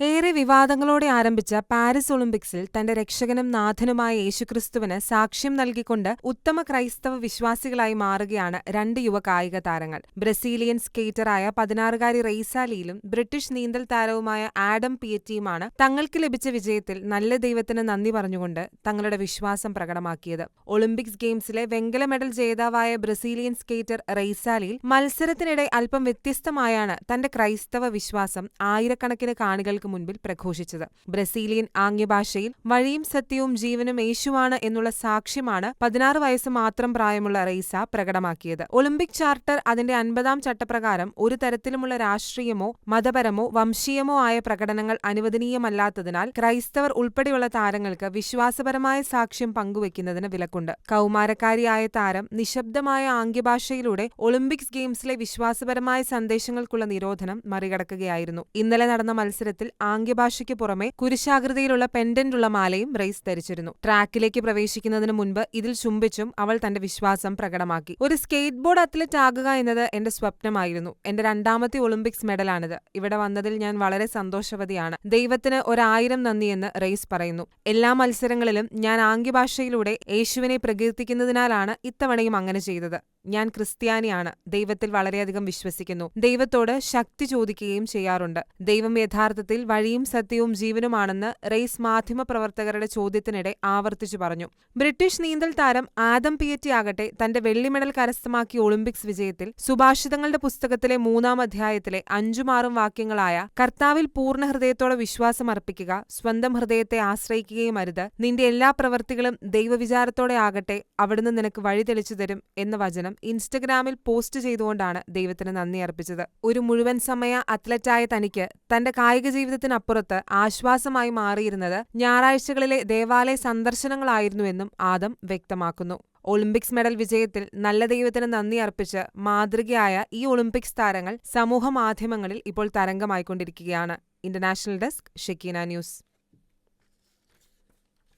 ഏറെ വിവാദങ്ങളോടെ ആരംഭിച്ച പാരീസ് ഒളിമ്പിക്സിൽ തന്റെ രക്ഷകനും നാഥനുമായ യേശുക്രിസ്തുവിന് സാക്ഷ്യം നൽകിക്കൊണ്ട് ഉത്തമ ക്രൈസ്തവ വിശ്വാസികളായി മാറുകയാണ് രണ്ട് യുവ കായിക താരങ്ങൾ. ബ്രസീലിയൻ സ്കേറ്ററായ പതിനാറുകാരി റെയ്സാലിയിലും ബ്രിട്ടീഷ് നീന്തൽ താരവുമായ ആഡം പിയറ്റിയുമാണ് തങ്ങൾക്ക് ലഭിച്ച വിജയത്തിൽ നല്ല ദൈവത്തിന് നന്ദി പറഞ്ഞുകൊണ്ട് തങ്ങളുടെ വിശ്വാസം പ്രകടമാക്കിയത്. ഒളിമ്പിക്സ് ഗെയിംസിലെ വെങ്കല മെഡൽ ജേതാവായ ബ്രസീലിയൻ സ്കേറ്റർ റെയ്സാലിയിൽ മത്സരത്തിനിടെ അല്പം വ്യത്യസ്തമായാണ് തന്റെ ക്രൈസ്തവ വിശ്വാസം ആയിരക്കണക്കിന് കാണികൾക്ക് മുൻപിൽ പ്രഘോഷിച്ചത്. ബ്രസീലിയൻ ആംഗ്യഭാഷയിൽ വഴിയും സത്യവും ജീവനും യേശുവാണ് എന്നുള്ള സാക്ഷ്യമാണ് പതിനാറ് വയസ്സ് മാത്രം പ്രായമുള്ള റെയ്സ പ്രകടമാക്കിയത്. ഒളിമ്പിക് ചാർട്ടർ അതിന്റെ അൻപതാം ചട്ടപ്രകാരം ഒരു തരത്തിലുമുള്ള രാഷ്ട്രീയമോ മതപരമോ വംശീയമോ ആയ പ്രകടനങ്ങൾ അനുവദനീയമല്ലാത്തതിനാൽ ക്രൈസ്തവർ ഉൾപ്പെടെയുള്ള താരങ്ങൾക്ക് വിശ്വാസപരമായ സാക്ഷ്യം പങ്കുവയ്ക്കുന്നതിന് വിലക്കുണ്ട്. കൗമാരക്കാരിയായ താരം നിശബ്ദമായ ആംഗ്യഭാഷയിലൂടെ ഒളിമ്പിക്സ് ഗെയിംസിലെ വിശ്വാസപരമായ സന്ദേശങ്ങൾക്കുള്ള നിരോധനം മറികടക്കുകയായിരുന്നു. ഇന്നലെ നടന്ന മത്സരത്തിൽ ആംഗ്യഭാഷയ്ക്ക് പുറമെ കുരിശാകൃതിയിലുള്ള പെൻഡന്റുള്ള മാലയും റെയ്സ് ധരിച്ചിരുന്നു. ട്രാക്കിലേക്ക് പ്രവേശിക്കുന്നതിന് മുൻപ് ഇതിൽ ചുംബിച്ചും അവൾ തന്റെ വിശ്വാസം പ്രകടമാക്കി. ഒരു സ്കേറ്റ് ബോർഡ് അത്ലറ്റ് ആകുക എന്നത് എന്റെ സ്വപ്നമായിരുന്നു. എന്റെ രണ്ടാമത്തെ ഒളിമ്പിക്സ് മെഡലാണിത്. ഇവിടെ വന്നതിൽ ഞാൻ വളരെ സന്തോഷവതിയാണ്. ദൈവത്തിന് ഒരായിരം നന്ദിയെന്ന് റെയ്സ് പറയുന്നു. എല്ലാ മത്സരങ്ങളിലും ഞാൻ ആംഗ്യഭാഷയിലൂടെ യേശുവിനെ പ്രകീർത്തിക്കുന്നതിനാലാണ് ഇത്തവണയും അങ്ങനെ ചെയ്തത്. ഞാൻ ക്രിസ്ത്യാനിയാണ്. ദൈവത്തിൽ വളരെയധികം വിശ്വസിക്കുന്നു. ദൈവത്തോട് ശക്തി ചോദിക്കുകയും ചെയ്യാറുണ്ട്. ദൈവം യഥാർത്ഥത്തിൽ വഴിയും സത്യവും ജീവനുമാണെന്ന് റെയ്സ് മാധ്യമപ്രവർത്തകരുടെ ചോദ്യത്തിനിടെ ആവർത്തിച്ചു പറഞ്ഞു. ബ്രിട്ടീഷ് നീന്തൽ താരം ആദം പിയറ്റി ആകട്ടെ തന്റെ വെള്ളി മെഡൽ കരസ്ഥമാക്കിയ ഒളിമ്പിക്സ് വിജയത്തിൽ സുഭാഷിതങ്ങളുടെ പുസ്തകത്തിലെ മൂന്നാം അധ്യായത്തിലെ അഞ്ചുമാറും വാക്യങ്ങളായ കർത്താവിൽ പൂർണ ഹൃദയത്തോടെ വിശ്വാസമർപ്പിക്കുക സ്വന്തം ഹൃദയത്തെ ആശ്രയിക്കുകയും അരുത് നിന്റെ എല്ലാ പ്രവൃത്തികളും ദൈവവിചാരത്തോടെ ആകട്ടെ അവിടുന്ന് നിനക്ക് വഴി തെളിച്ചു തരും എന്ന വചനം ഇൻസ്റ്റഗ്രാമിൽ പോസ്റ്റ് ചെയ്തുകൊണ്ടാണ് ദൈവത്തിന് നന്ദി അർപ്പിച്ചത്. ഒരു മുഴുവൻ സമയ അത്ലറ്റായ തനിക്ക് തന്റെ കായിക ജീവിതത്തിനപ്പുറത്ത് ആശ്വാസമായി മാറിയിരുന്നത് ഞായറാഴ്ചകളിലെ ദേവാലയ സന്ദർശനങ്ങളായിരുന്നുവെന്നും ആദം വ്യക്തമാക്കുന്നു. ഒളിമ്പിക്സ് മെഡൽ വിജയത്തിൽ നല്ല ദൈവത്തിന് നന്ദി അർപ്പിച്ച് മാതൃകയായ ഈ ഒളിമ്പിക്സ് താരങ്ങൾ സമൂഹ മാധ്യമങ്ങളിൽ ഇപ്പോൾ തരംഗമായിക്കൊണ്ടിരിക്കുകയാണ്. International desk Shakeena news.